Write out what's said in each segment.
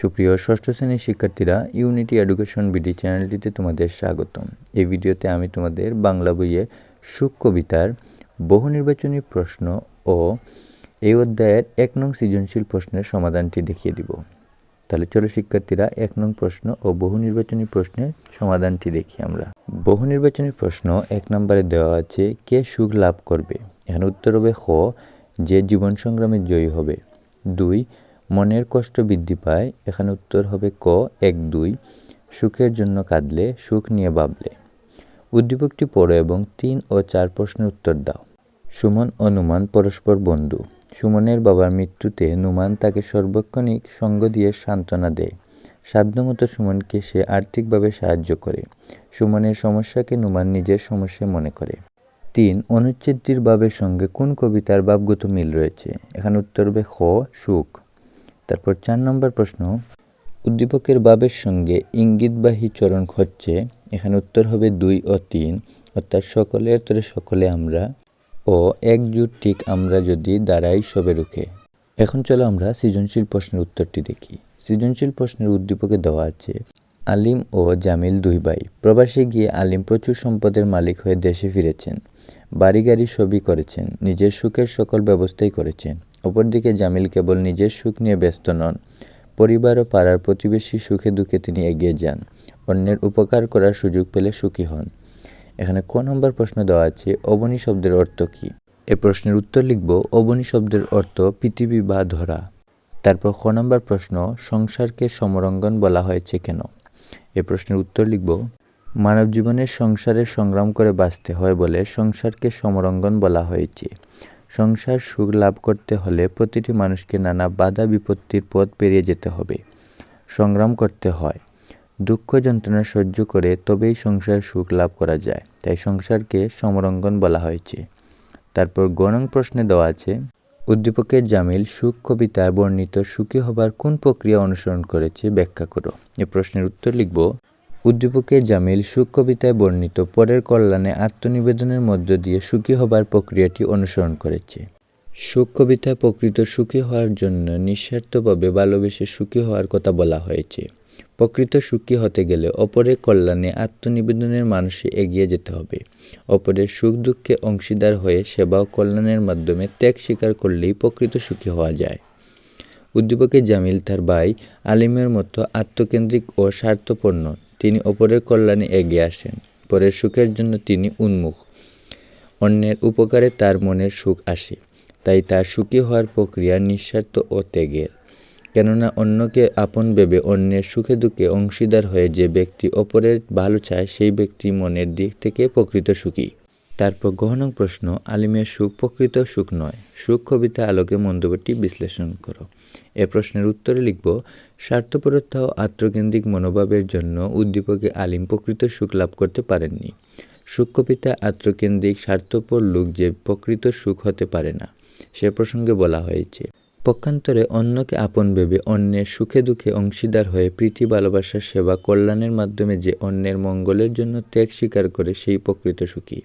সুপ্রিয় ষষ্ঠ শ্রেণির শিক্ষার্থীরা ইউনিটি এডুকেশন বিডি চ্যানেলটিতে তোমাদের স্বাগতম। এই ভিডিওতে আমি তোমাদের বাংলা বইয়ের সুখ কবিতার বহু নির্বাচনী প্রশ্ন ও এই অধ্যায়ের এক নং সৃজনশীল প্রশ্নের সমাধানটি দেখিয়ে দিব। তাহলে চলো শিক্ষার্থীরা এক নং প্রশ্ন ও বহু নির্বাচনী প্রশ্নের সমাধানটি দেখি আমরা। বহু নির্বাচনী প্রশ্ন এক নম্বরে দেওয়া আছে, কে সুখ লাভ করবে? এখানে উত্তর হবে খ, যে জীবন সংগ্রামে জয়ী হবে। দুই মনের কষ্ট বৃদ্ধি পায়, এখানে উত্তর হবে ক, এক, দুই, সুখের জন্য কাঁদলে, সুখ নিয়ে ভাবলে। উদ্দীপকটি পড়ো এবং তিন ও চার প্রশ্নের উত্তর দাও। সুমন ও নুমান পরস্পর বন্ধু। সুমনের বাবার মৃত্যুতে নুমান তাকে সর্বক্ষণিক সঙ্গ দিয়ে সান্ত্বনা দেয়। সাধ্যমতো সুমনকে সে আর্থিকভাবে সাহায্য করে। সুমনের সমস্যাকে নুমান নিজের সমস্যা মনে করে। তিন, অনুচ্ছেদটির ভাবের সঙ্গে কোন কবিতার ভাবগত মিল রয়েছে? এখানে উত্তর হবে খ, সুখ। তারপর চার নম্বর প্রশ্ন, উদ্দীপকের বাবের সঙ্গে ইঙ্গিতবাহী চরণ হচ্ছে এখানে উত্তর হবে দুই ও তিন, অর্থাৎ সকলের তরে সকলে আমরা ও একজুট ঠিক আমরা যদি দাঁড়াই সবে রুখে। এখন চলো আমরা সৃজনশীল প্রশ্নের উত্তরটি দেখি। সৃজনশীল প্রশ্নের উদ্দীপকে দেওয়া আছে, আলিম ও জামিল দুই ভাই। প্রবাসে গিয়ে আলিম প্রচুর সম্পদের মালিক হয়ে দেশে ফিরেছেন। বাড়ি গাড়ি সবই করেছেন, নিজের সুখের সকল ব্যবস্থাই করেছেন। অপরদিকে জামিল কেবল নিজের সুখ নিয়ে ব্যস্ত নন, পরিবার ও পাড়ার প্রতিবেশী সুখে দুঃখে তিনি এগিয়ে যান, অন্যের উপকার করার সুযোগ পেলে সুখী হন। এখানে ক নম্বর প্রশ্ন দেওয়া আছে, অবনী শব্দের অর্থ কী? এ প্রশ্নের উত্তর লিখব, অবনী শব্দের অর্থ পৃথিবী বা ধরা। তারপর খ নম্বর প্রশ্ন, সংসারকে সমরঙ্গন বলা হয়েছে কেন? এ প্রশ্নের উত্তর লিখব মানব জীবনের সংসারে সংগ্রাম করে বাঁচতে হয় বলে সংসারকে সমরঙ্গন বলা হয়েছে। সংসার সুখ লাভ করতে হলে প্রতিটি মানুষকে নানা বাধা বিপত্তির পথ পেরিয়ে যেতে হবে। সংগ্রাম করতে হয়। দুঃখ যন্ত্রণা সহ্য করে তবেই সংসার সুখ লাভ করা যায়। তাই সংসারকে সমরঙ্গন বলা হয়েছে। তারপর গণং প্রশ্নে দেওয়া আছে, উদ্দীপকের জামিল সুখ কবিতায় বর্ণিত সুখী হবার কোন প্রক্রিয়া অনুসরণ করেছে ব্যাখ্যা করো। এ প্রশ্নের উত্তর লিখব উদ্দীপকের জামিল সুখ কবিতায় বর্ণিত পরের কল্যাণে আত্মনিবেদনের মধ্য দিয়ে সুখী হবার প্রক্রিয়াটি অনুসরণ করেছে। সুখ কবিতায় প্রকৃত সুখী হওয়ার জন্য নিঃস্বার্থভাবে ভালোবেসে সুখী হওয়ার কথা বলা হয়েছে। প্রকৃত সুখী হতে গেলে অপরের কল্যাণে আত্মনিবেদনের মানুষে এগিয়ে যেতে হবে। অপরের সুখ দুঃখে অংশীদার হয়ে সেবা ও কল্যাণের মাধ্যমে ত্যাগ স্বীকার করলেই প্রকৃত সুখী হওয়া যায়। উদ্দীপকে জামিল তার ভাই আলিমের মতো আত্মকেন্দ্রিক ও স্বার্থপূর্ণ তিনি অপরের কল্যাণে এগিয়ে আসেন, পরের সুখের জন্য তিনি উন্মুখ। অন্যের উপকারে তার মনের সুখ আসে, তাই তার সুখী হওয়ার প্রক্রিয়া নিঃস্বার্থ ও ত্যাগের। কেননা অন্যকে আপন ভেবে অন্যের সুখে দুঃখে অংশীদার হয়ে যে ব্যক্তি অপরের ভালো চায়, সেই ব্যক্তি মনের দিক থেকে প্রকৃত সুখী। তারপর গহন প্রশ্ন, আলিমের সুখ প্রকৃত সুখ নয়। সুখ কবিতা আলোকে মন্তব্যটি বিশ্লেষণ করো। এ প্রশ্নের উত্তরে লিখব, স্বার্থপরতা ও আত্মকেন্দ্রিক মনোভাবের জন্য উদ্দীপকে আলিম প্রকৃত সুখ লাভ করতে পারেননি। সুখ কবিতা আত্মকেন্দ্রিক স্বার্থপর লোক যে প্রকৃত সুখ হতে পারে না, সে প্রসঙ্গে বলা হয়েছে। পক্ষান্তরে অন্যকে আপন ভেবে অন্যের সুখে দুঃখে অংশীদার হয়ে প্রীতি, ভালোবাসা, সেবা, কল্যাণের মাধ্যমে যে অন্যের মঙ্গলের জন্য ত্যাগ স্বীকার করে সেই প্রকৃত সুখী।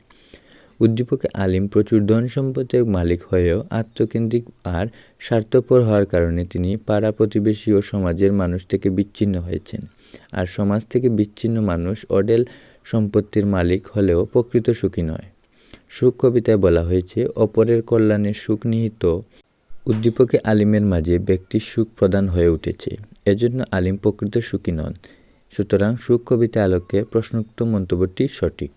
উদ্দীপকে আলিম, প্রচুর ধন সম্পদের মালিক হয়েও আত্মকেন্দ্রিক আর স্বার্থপর হওয়ার কারণে তিনি পাড়া প্রতিবেশী ও সমাজের মানুষ থেকে বিচ্ছিন্ন হয়েছেন। আর সমাজ থেকে বিচ্ছিন্ন মানুষ অডেল সম্পত্তির মালিক হলেও প্রকৃত সুখী নয়। সুখ কবিতায় বলা হয়েছে, অপরের কল্যাণে সুখ নিহিত উদ্দীপকে আলিমের মাঝে ব্যক্তির সুখ প্রদান হয়ে উঠেছে। এজন্য আলিম প্রকৃত সুখী নন। সুতরাং সুখ কবিতা আলোকে প্রশ্নোক্ত মন্তব্যটি সঠিক।